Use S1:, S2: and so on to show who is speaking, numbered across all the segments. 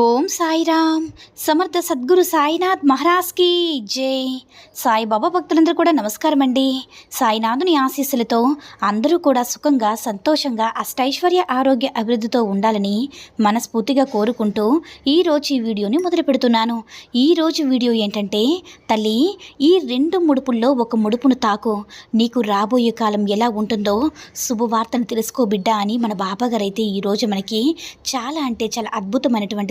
S1: Om Sairam. Samarth Sadguru Sainath మహారాజ్కి జై. సాయిబాబా భక్తులందరూ కూడా నమస్కారం అండి సాయినాథుని ఆశీస్సులతో అందరూ కూడా సుఖంగా సంతోషంగా అష్టైశ్వర్య ఆరోగ్య అభివృద్ధితో ఉండాలని మనస్ఫూర్తిగా కోరుకుంటూ ఈరోజు ఈ వీడియోని మొదలు పెడుతున్నాను. ఈరోజు వీడియో ఏంటంటే తల్లి ఈ రెండు ముడుపుల్లో ఒక ముడుపును తాకు. నీకు రాబోయే కాలం ఎలా ఉంటుందో శుభవార్తను తెలుసుకో బిడ్డ అని మన బాబాగారైతే ఈరోజు మనకి చాలా అంటే చాలా అద్భుతమైనటువంటి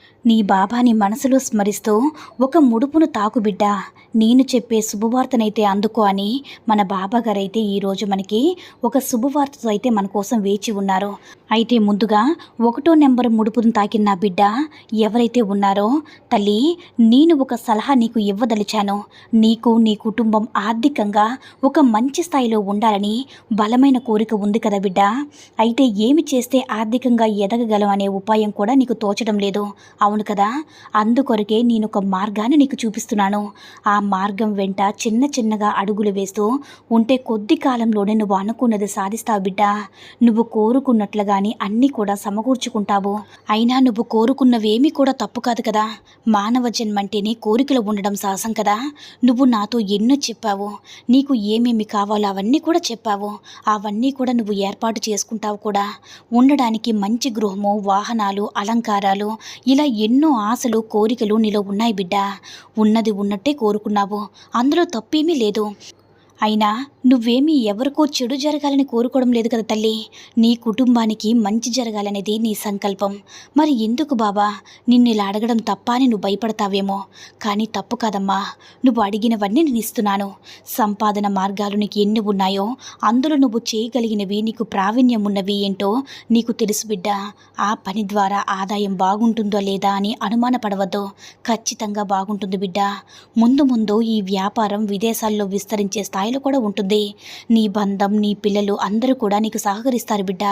S1: నీ బాబాని మనసులో స్మరిస్తూ ఒక ముడుపును తాకు బిడ్డ. నేను చెప్పే శుభవార్తనైతే అందుకో అని మన బాబాగారైతే ఈరోజు మనకి ఒక శుభవార్తతో అయితే మన కోసం వేచి ఉన్నారు. అయితే ముందుగా ఒకటో నెంబర్ ముడుపును తాకిన నా బిడ్డ ఎవరైతే ఉన్నారో తల్లి నేను ఒక సలహా నీకు ఇవ్వదలిచాను. నీకు నీ కుటుంబం ఆర్థికంగా ఒక మంచి స్థాయిలో ఉండాలని బలమైన కోరిక ఉంది కదా బిడ్డ. అయితే ఏమి చేస్తే ఆర్థికంగా ఎదగగలం అనే ఉపాయం కూడా నీకు తోచడం లేదు. అవును కదా? అందుకొరకే నేను ఒక మార్గాన్ని నీకు చూపిస్తున్నాను. ఆ మార్గం వెంట చిన్న చిన్నగా అడుగులు వేస్తూ ఉంటే కొద్ది కాలంలోనే నువ్వు అనుకున్నది సాధిస్తావు బిడ్డ. నువ్వు కోరుకున్నట్లుగాని అన్నీ కూడా సమకూర్చుకుంటావు. అయినా నువ్వు కోరుకున్నవేమీ కూడా తప్పు కాదు కదా? మానవ జన్మంటేనే కోరికలు ఉండడం సాహసం కదా? నువ్వు నాతో ఎన్నో చెప్పావు. నీకు ఏమేమి కావాలో అవన్నీ కూడా చెప్పావు. అవన్నీ కూడా నువ్వు ఏర్పాటు చేసుకుంటావు కూడా. ఉండడానికి మంచి గృహము వాహనాలు అలంకారాలు ఇలా ఎన్నో ఆశలు కోరికలు నీలో ఉన్నాయి బిడ్డ. ఉన్నది ఉన్నట్టే కోరుకున్నావు. అందులో తప్పేమీ లేదు. అయినా నువ్వేమీ ఎవరికో చెడు జరగాలని కోరుకోవడం లేదు కదా తల్లి. నీ కుటుంబానికి మంచి జరగాలనేది నీ సంకల్పం. మరి ఎందుకు బాబా? నిన్ను ఇలా అడగడం తప్ప అని నువ్వు భయపడతావేమో. కానీ తప్పు కాదమ్మా. నువ్వు అడిగినవన్నీ నేను ఇస్తున్నాను. సంపాదన మార్గాలు నీకు ఎన్ని ఉన్నాయో అందులో నువ్వు చేయగలిగినవి నీకు ప్రావీణ్యం ఉన్నవి ఏంటో నీకు తెలుసు బిడ్డ. ఆ పని ద్వారా ఆదాయం బాగుంటుందో లేదా అని అనుమానపడవద్దు. ఖచ్చితంగా బాగుంటుంది బిడ్డ. ముందు ముందు ఈ వ్యాపారం విదేశాల్లో విస్తరించే స్థాయి స్థాయిలో కూడా ఉంటుంది. నీ బంధం నీ పిల్లలు అందరూ కూడా నీకు సహకరిస్తారు బిడ్డ.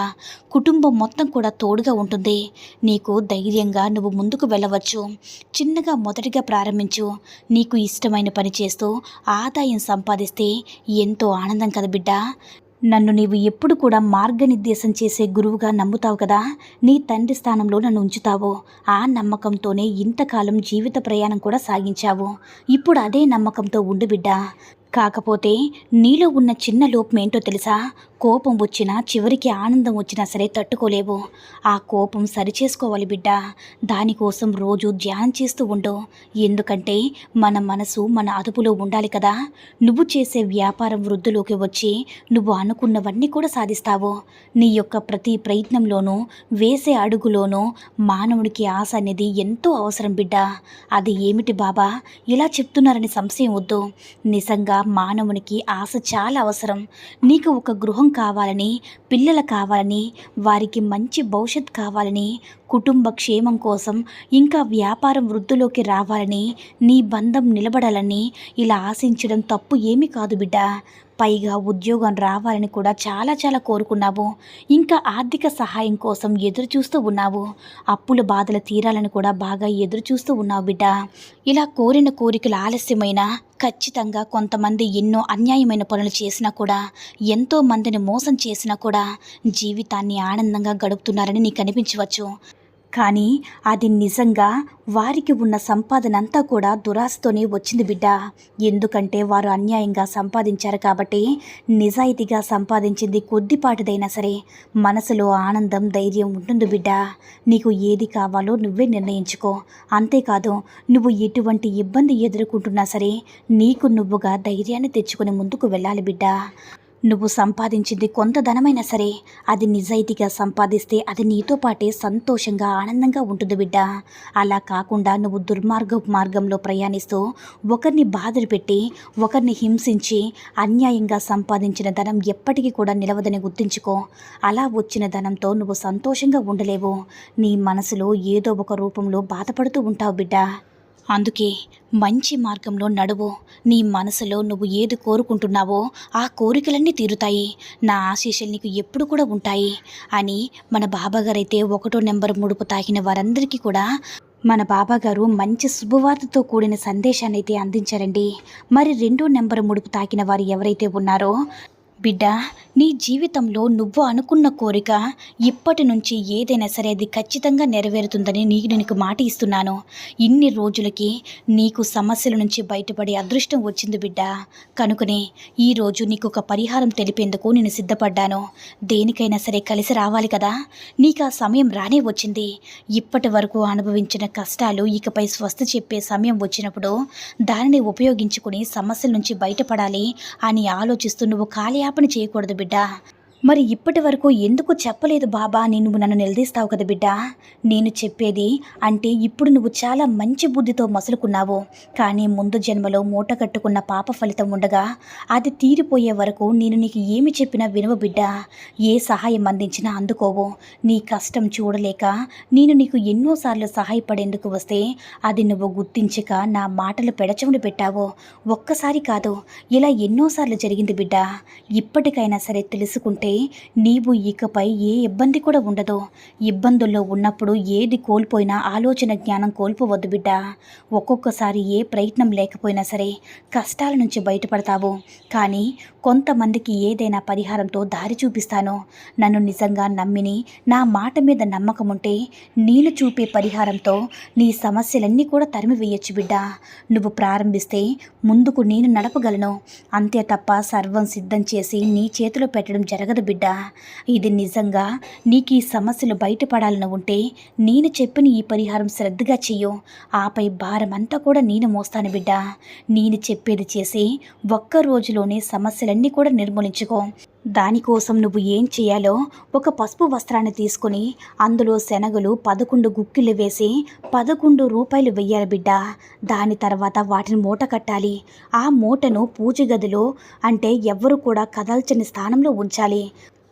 S1: కుటుంబం మొత్తం కూడా తోడుగా ఉంటుంది. నీకు ధైర్యంగా నువ్వు ముందుకు వెళ్ళవచ్చు. చిన్నగా మొదటిగా ప్రారంభించు. నీకు ఇష్టమైన పని చేస్తూ ఆదాయం సంపాదిస్తే ఎంతో ఆనందం కదా బిడ్డ. నన్ను నీవు ఎప్పుడు కూడా మార్గనిర్దేశం చేసే గురువుగా నమ్ముతావు కదా. నీ తండ్రి స్థానంలో నన్ను ఉంచుతావు. ఆ నమ్మకంతోనే ఇంతకాలం జీవిత ప్రయాణం కూడా సాగించావు. ఇప్పుడు అదే నమ్మకంతో ఉండు బిడ్డ. కాకపోతే నీలో ఉన్న చిన్న లోపం ఏంటో తెలుసా? కోపం వచ్చినా చివరికి ఆనందం వచ్చినా సరే తట్టుకోలేవు. ఆ కోపం సరిచేసుకోవాలి బిడ్డ. దానికోసం రోజు ధ్యానం చేస్తూ ఉండు. ఎందుకంటే మన మనసు మన అదుపులో ఉండాలి కదా. నువ్వు చేసే వ్యాపారం వృద్ధిలోకి వచ్చి నువ్వు అనుకున్నవన్నీ కూడా సాధిస్తావు. నీ యొక్క ప్రతి ప్రయత్నంలోనూ వేసే అడుగులోనూ మానవుడికి ఆశ అనేది ఎంతో అవసరం బిడ్డ. అది ఏమిటి బాబా? ఇలా చెప్తున్నారని సంశయం వద్దు. నిజంగా మానవునికి ఆశ చాలా అవసరం. నీకు ఒక గృహం కావాలని పిల్లలు కావాలని వారికి మంచి భవిష్యత్ కావాలని కుటుంబ క్షేమం కోసం ఇంకా వ్యాపారం వృద్ధిలోకి రావాలని నీ బంధం నిలబడాలని ఇలా ఆశించడం తప్పు ఏమీ కాదు బిడ్డ. పైగా ఉద్యోగం రావాలని కూడా చాలా చాలా కోరుకున్నావు. ఇంకా ఆర్థిక సహాయం కోసం ఎదురు చూస్తూ ఉన్నావు. అప్పుల బాధలు తీరాలని కూడా బాగా ఎదురు చూస్తూ ఉన్నావు బిడ్డ. ఇలా కోరిన కోరికలు ఆలస్యమైన ఖచ్చితంగా కొంతమంది ఎన్నో అన్యాయమైన పనులు చేసినా కూడా ఎంతో మందిని మోసం చేసినా కూడా జీవితాన్ని ఆనందంగా గడుపుతున్నారని నీకు అనిపించవచ్చు కానీ అది నిజంగా వారికి ఉన్న సంపాదన అంతా కూడా దురాశతోనే వచ్చింది బిడ్డ. ఎందుకంటే వారు అన్యాయంగా సంపాదించారు కాబట్టి నిజాయితీగా సంపాదించింది కొద్దిపాటిదైనా సరే మనసులో ఆనందం ధైర్యం ఉంటుంది బిడ్డ. నీకు ఏది కావాలో నువ్వే నిర్ణయించుకో. అంతేకాదు నువ్వు ఎటువంటి ఇబ్బంది ఎదుర్కొంటున్నా సరే నీకు నువ్వుగా ధైర్యాన్ని తెచ్చుకొని ముందుకు వెళ్ళాలి బిడ్డ. నువ్వు సంపాదించింది కొంత ధనమైనా సరే అది నిజాయితీగా సంపాదిస్తే అది నీతో పాటే సంతోషంగా ఆనందంగా ఉంటుంది బిడ్డ. అలా కాకుండా నువ్వు దుర్మార్గ మార్గంలో ప్రయాణిస్తూ ఒకరిని బాధలు పెట్టి ఒకరిని హింసించి అన్యాయంగా సంపాదించిన ధనం ఎప్పటికీ కూడా నిలవదని గుర్తుంచుకో. అలా వచ్చిన ధనంతో నువ్వు సంతోషంగా ఉండలేవు. నీ మనసులో ఏదో ఒక రూపంలో బాధపడుతూ ఉంటావు బిడ్డ. అందుకే మంచి మార్గంలో నడువు. నీ మనసులో నువ్వు ఏది కోరుకుంటున్నావో ఆ కోరికలన్నీ తీరుతాయి. నా ఆశీస్సులు నీకు ఎప్పుడు కూడా ఉంటాయి అని మన బాబాగారైతే ఒకటో నెంబర్ ముడుపు తాకిన వారందరికీ కూడా మన బాబాగారు మంచి శుభవార్తతో కూడిన సందేశాన్ని అయితే అందించారండి. మరి రెండో నెంబర్ ముడుపు తాకిన వారు ఎవరైతే ఉన్నారో? బిడ్డ నీ జీవితంలో నువ్వు అనుకున్న కోరిక ఇప్పటి నుంచి ఏదైనా సరే అది ఖచ్చితంగా నెరవేరుతుందని నీకు నీకు మాట ఇస్తున్నాను. ఇన్ని రోజులకి నీకు సమస్యల నుంచి బయటపడే అదృష్టం వచ్చింది బిడ్డ. కనుకనే ఈరోజు నీకు ఒక పరిహారం తెలిపేందుకు నేను సిద్ధపడ్డాను. దేనికైనా సరే కలిసి రావాలి కదా. నీకు ఆ సమయం రానే వచ్చింది. ఇప్పటి వరకు అనుభవించిన కష్టాలు ఇకపై స్వస్థ చెప్పే సమయం వచ్చినప్పుడు దానిని ఉపయోగించుకుని సమస్యల నుంచి బయటపడాలి అని ఆలోచిస్తూ నువ్వు కాలయాపన చేయకూడదు బిడ్డ. bedah. మరి ఇప్పటి వరకు ఎందుకు చెప్పలేదు బాబా? నువ్వు నన్ను నిలదీస్తావు కదా బిడ్డ? నేను చెప్పేది అంటే ఇప్పుడు నువ్వు చాలా మంచి బుద్ధితో మసులుకున్నావు. కానీ ముందు జన్మలో మూట కట్టుకున్న పాప ఫలితం ఉండగా అది తీరిపోయే వరకు నేను నీకు ఏమి చెప్పినా వినవు బిడ్డ. ఏ సహాయం అందించినా అందుకోవు. నీ కష్టం చూడలేక నేను నీకు ఎన్నోసార్లు సహాయపడేందుకు వస్తే అది నువ్వు గుర్తించక నా మాటలు పెడచముడు పెట్టావు. ఒక్కసారి కాదు ఇలా ఎన్నోసార్లు జరిగింది బిడ్డ. ఇప్పటికైనా సరే తెలుసుకుంటే నీవు ఇకపై ఏ ఇబ్బంది కూడా ఉండదు. ఇబ్బందుల్లో ఉన్నప్పుడు ఏది కోల్పోయినా ఆలోచన జ్ఞానం కోల్పోవద్దు బిడ్డ. ఒక్కొక్కసారి ఏ ప్రయత్నం లేకపోయినా సరే కష్టాల నుంచి బయటపడతావు. కానీ కొంతమందికి ఏదైనా పరిహారంతో దారి చూపిస్తాను. నన్ను నిజంగా నమ్మిని నా మాట మీద నమ్మకం ఉంటే నేను చూపే పరిహారంతో నీ సమస్యలన్నీ కూడా తరిమి వేయొచ్చు బిడ్డ. నువ్వు ప్రారంభిస్తే ముందుకు నేను నడపగలను. అంతే తప్ప సర్వం సిద్ధం చేసి నీ చేతిలో పెట్టడం జరగదు బిడ్డ. ఇది నిజంగా నీకు ఈ సమస్యలు బయటపడాలని ఉంటే నేను చెప్పిన ఈ పరిహారం శ్రద్ధగా చెయ్యు. ఆపై భారం అంతా కూడా నేను మోస్తాను బిడ్డ. నేను చెప్పేది చేసి ఒక్క రోజులోనే సమస్యలన్నీ కూడా నిర్మూలించుకో. దానికోసం నువ్వు ఏం చేయాలో ఒక పసుపు వస్త్రాన్ని తీసుకుని అందులో శనగలు పదకొండు గుక్కిలు వేసి పదకొండు రూపాయలు వెయ్యాలి బిడ్డ. దాని తర్వాత వాటిని మూట కట్టాలి. ఆ మూటను పూజ గదిలో అంటే ఎవ్వరు కూడా కదల్చని స్థానంలో ఉంచాలి.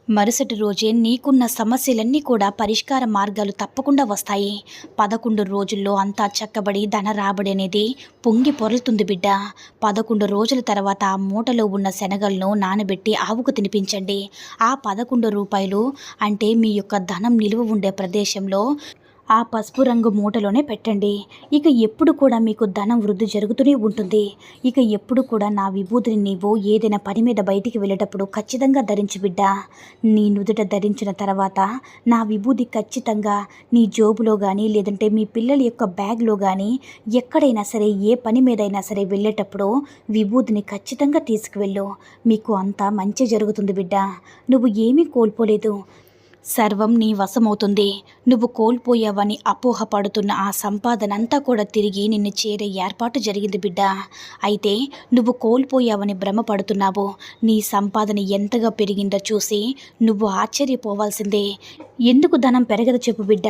S1: మరుసటి రోజే నీకున్న సమస్యలన్నీ కూడా పరిష్కార మార్గాలు తప్పకుండా వస్తాయి. పదకొండు రోజుల్లో అంతా చక్కబడి ధన రాబడి అనేది పొంగి పొరలుతుంది బిడ్డ. పదకొండు రోజుల తర్వాత ఆ మూటలో ఉన్న శనగలను నానబెట్టి ఆవుకు తినిపించండి. ఆ పదకొండు రూపాయలు అంటే మీ యొక్క ధనం నిలువ ఉండే ప్రదేశంలో ఆ పసుపు రంగు మూటలోనే పెట్టండి. ఇక ఎప్పుడు కూడా మీకు ధనం వృద్ధి జరుగుతూనే ఉంటుంది. ఇక ఎప్పుడు కూడా నా విభూతిని నీవు ఏదైనా పని మీద బయటికి వెళ్ళేటప్పుడు ఖచ్చితంగా ధరించి బిడ్డ. నీ నుదుట ధరించిన తర్వాత నా విభూతి ఖచ్చితంగా నీ జోబులో కానీ లేదంటే మీ పిల్లల యొక్క బ్యాగ్లో కానీ ఎక్కడైనా సరే ఏ పని మీదైనా సరే వెళ్ళేటప్పుడు విభూతిని ఖచ్చితంగా తీసుకువెళ్ళు. మీకు అంతా మంచి జరుగుతుంది బిడ్డ. నువ్వు ఏమీ కోల్పోలేదు. సర్వం నీ వశమవుతుంది. నువ్వు కోల్పోయావని అపోహపడుతున్న ఆ సంపాదనంతా కూడా తిరిగి నిన్ను చేరే ఏర్పాటు జరిగింది బిడ్డ. అయితే నువ్వు కోల్పోయావని భ్రమపడుతున్నావు. నీ సంపాదన ఎంతగా పెరిగిందో చూసి నువ్వు ఆశ్చర్యపోవాల్సిందే. ఎందుకు ధనం పెరగదు చెప్పు బిడ్డ.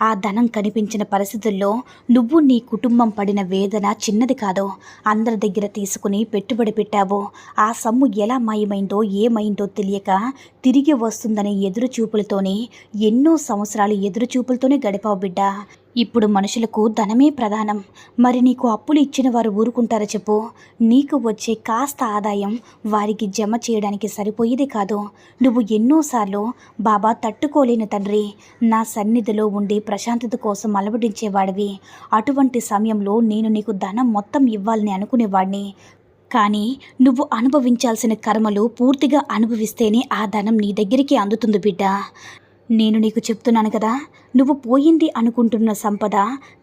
S1: ఆ ధనం కనిపించిన పరిస్థితుల్లో నువ్వు నీ కుటుంబం పడిన వేదన చిన్నది కాదు. అందరి దగ్గర తీసుకుని పెట్టుబడి పెట్టావు. ఆ సొమ్ము ఎలా మాయమైందో ఏమైందో తెలియక తిరిగి వస్తుందనే ఎదురుచూపులతోనే ఎన్నో సంవత్సరాలు ఎదురు చూపులతోనే గడిపావు బిడ్డ. ఇప్పుడు మనుషులకు ధనమే ప్రధానం. మరి నీకు అప్పులు ఇచ్చిన వారు ఊరుకుంటారా చెప్పు. నీకు వచ్చే కాస్త ఆదాయం వారికి జమ చేయడానికి సరిపోయేది కాదు. నువ్వు ఎన్నోసార్లు బాబా తట్టుకోలేని తండ్రి. నా సన్నిధిలో ఉండే ప్రశాంతత కోసం అలవడించేవాడివి. అటువంటి సమయంలో నేను నీకు ధనం మొత్తం ఇవ్వాలని అనుకునేవాడిని. కానీ నువ్వు అనుభవించాల్సిన కర్మలు పూర్తిగా అనుభవిస్తేనే ఆ ధనం నీ దగ్గరికి అందుతుంది బిడ్డ. నేను నీకు చెప్తున్నాను కదా నువ్వు పోయింది అనుకుంటున్న సంపద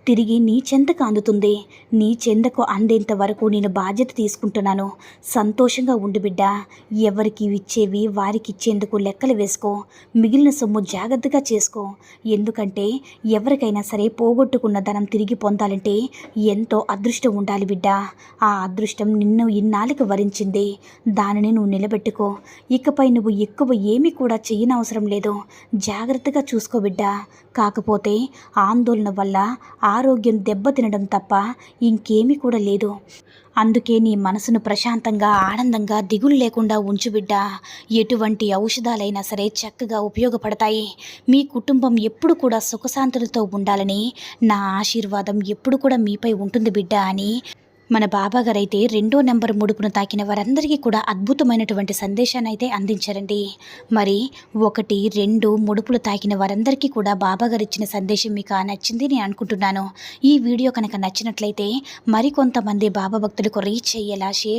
S1: తిరిగి నీ చెంతకు అందుతుంది. నీ చెందకు అందేంత వరకు నేను బాధ్యత తీసుకుంటున్నాను. సంతోషంగా ఉండు బిడ్డ. ఎవరికి ఇచ్చేవి వారికి ఇచ్చేందుకు లెక్కలు వేసుకో. మిగిలిన సొమ్ము జాగ్రత్తగా చేసుకో. ఎందుకంటే ఎవరికైనా సరే పోగొట్టుకున్న ధనం తిరిగి పొందాలంటే ఎంతో అదృష్టం ఉండాలి బిడ్డ. ఆ అదృష్టం నిన్ను ఇన్నాళ్ళకి వరించింది. దానిని నువ్వు నిలబెట్టుకో. ఇకపై నువ్వు ఎక్కువ ఏమీ కూడా చేయనవసరం లేదు. జాగ్రత్తగా చూసుకో బిడ్డ. కాకపోతే ఆందోళన వల్ల ఆ ఆరోగ్యం దెబ్బతినడం తప్ప ఇంకేమీ కూడా లేదు. అందుకే నీ మనసును ప్రశాంతంగా ఆనందంగా దిగులు లేకుండా ఉంచు బిడ్డ. ఎటువంటి ఔషధాలైనా సరే చక్కగా ఉపయోగపడతాయి. మీ కుటుంబం ఎప్పుడు కూడా సుఖశాంతులతో ఉండాలని నా ఆశీర్వాదం ఎప్పుడు కూడా మీపై ఉంటుంది బిడ్డ అని మన బాబాగారైతే రెండో నెంబర్ ముడుపును తాకిన వారందరికీ కూడా అద్భుతమైనటువంటి సందేశాన్ని అయితే అందించారండి. మరి ఒకటి రెండు ముడుపులు తాకిన వారందరికీ కూడా బాబాగారు ఇచ్చిన సందేశం మీకు నచ్చింది నేను అనుకుంటున్నాను. ఈ వీడియో కనుక నచ్చినట్లయితే మరికొంతమంది బాబా భక్తులకు రీచ్ అయ్యేలా షేర్